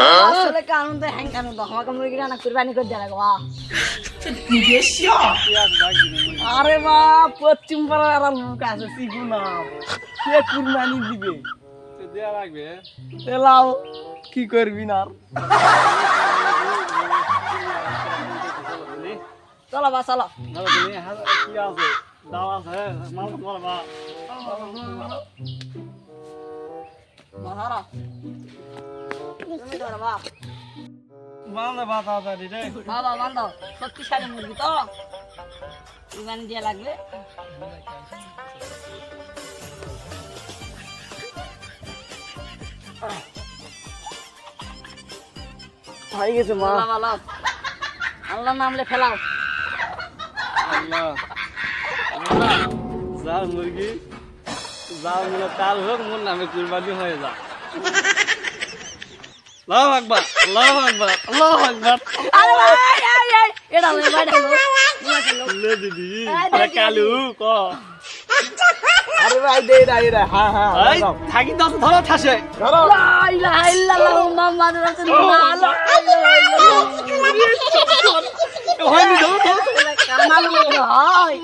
আসলে কানুন তো হ্যাং কানুন তো আমাকে মুরগি রান্না কুরবানি করে দেওয়া লাগবে আরে মা পশ্চিম পাড়ার আর লোক আছে না সে কুরবানি দিবে? দেয়া লাগবে কি করবি না? চলো বা চলো। তুমি বাতা দাদি রে। বাবা বান্ধ শক্তিশালী মুরগি তো? কুরবানি দিয়ে লাগবে? হয়ে গেছে মা। ভালো ভালো। আল্লাহ নামলে ফেলাও। আল্লাহ। যার মুরগি। মানে তার হোক মোর নামে কুরবানি হয়ে যা আল্লাহু আকবার আল্লাহু আকবার আল্লাহু আকবার। আরে ভাই আই আই এটা লই ভাই লে দিদি আরে কালু ক। আরে ভাই দে দা এরা হ্যাঁ হ্যাঁ এই থাকি দস ধরো ঠাসে। ধরো। লা ইলাহা ইল্লাল্লাহ মুহাম্মাদ রাসূলুল্লাহ আল্লাহ হয় নি ধরো। ধরো কামাল হয়।